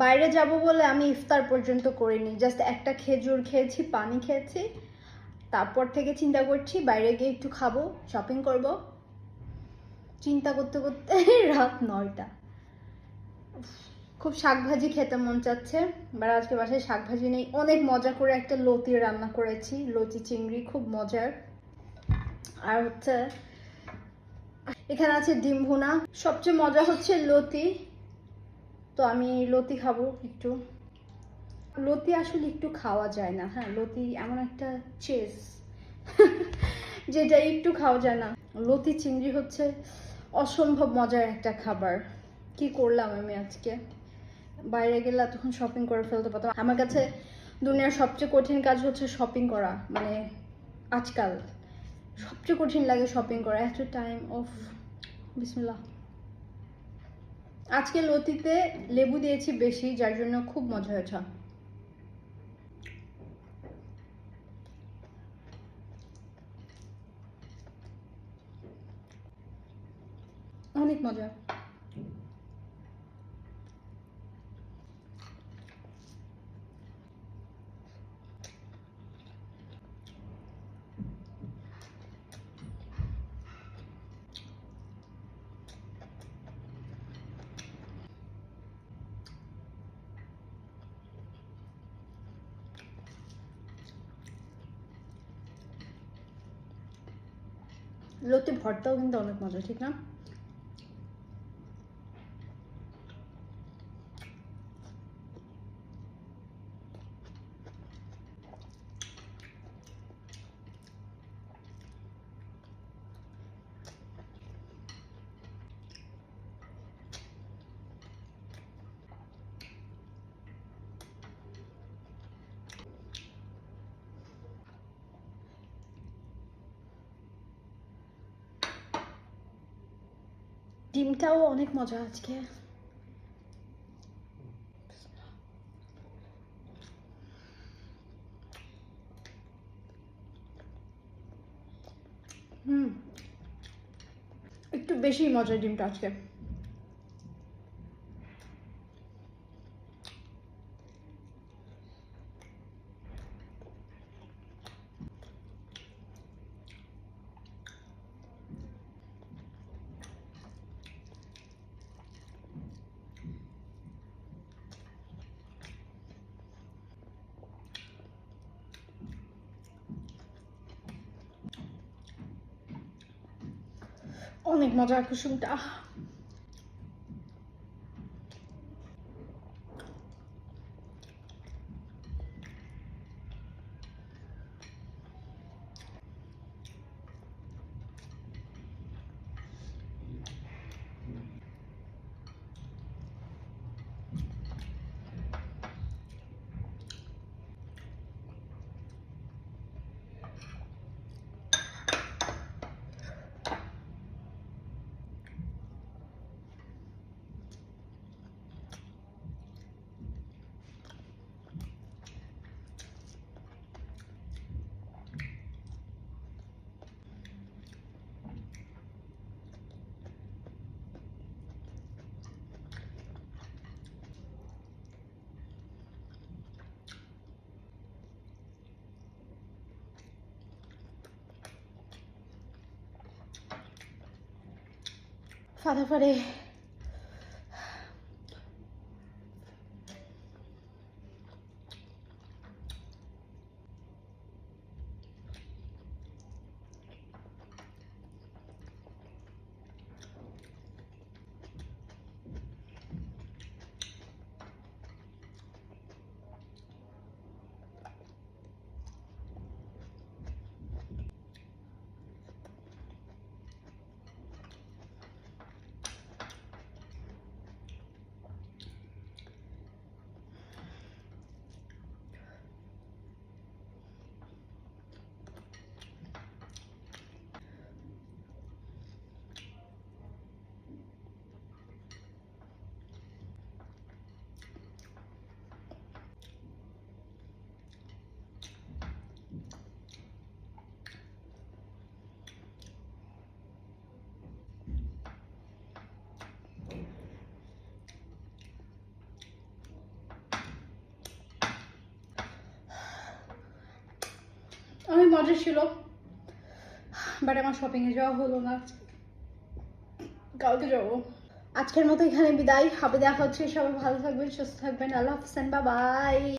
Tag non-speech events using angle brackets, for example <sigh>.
বাইরে যাব বলে আমি ইফতার পর্যন্ত করিনি। জাস্ট একটা খেজুর খেয়েছি, পানি খেয়েছি। তারপর থেকে চিন্তা করছি বাইরে গিয়ে একটু খাব শপিং করব। চিন্তা করতে করতে <laughs> রাত নয়টা। খুব শাকভাজি খেতে মন চাচ্ছে। বাট আজকে বাসায় শাকভাজি নেই। অনেক মজা করে একটা লতি রান্না করেছি। লতি চিংড়ি খুব মজার। আর হচ্ছে, এখানে আছে ডিম ভুনা। সবচেয়ে মজা হচ্ছে লতি। তো আমি লতি খাব একটু। লতি আসলে একটু খাওয়া যায় না হ্যাঁ লতি এমন একটা চেস, যেটা একটু খাওয়া যায় না। লতি চিংড়ি হচ্ছে অসম্ভব মজার একটা খাবার। কি করলাম আমি আজকে? বাইরে গেলে তখন শপিং করে ফেলতে পারতাম। আমার কাছে দুনিয়ার সবচেয়ে কঠিন কাজ হচ্ছে শপিং করা মানে আজকাল সবচেয়ে কঠিন লাগে শপিং করা। এত টাইম অফ বিসমিল্লাহ। আজকে লতিতে লেবু দিয়েছি বেশি যার জন্য খুব মজা হয়েছে। অনেক মজা। লতি ভর্তাও কিন্তু অনেক মজা ঠিক না? ডিমটাও অনেক মজা আজকে। হুম। একটু বেশি মজা ডিমটা আজকে। অনেক মজা কুসুমটা। ফাটাফাটি অনেক মজা ছিল। বাট আমার শপিংয়ে যাওয়া হলো না। কালকে যাব। আজকের মতো এখানে বিদায়। হবে দেখা হচ্ছে। সবাই ভালো থাকবেন, সুস্থ থাকবেন। আল্লাহ হাফিজ, বাই।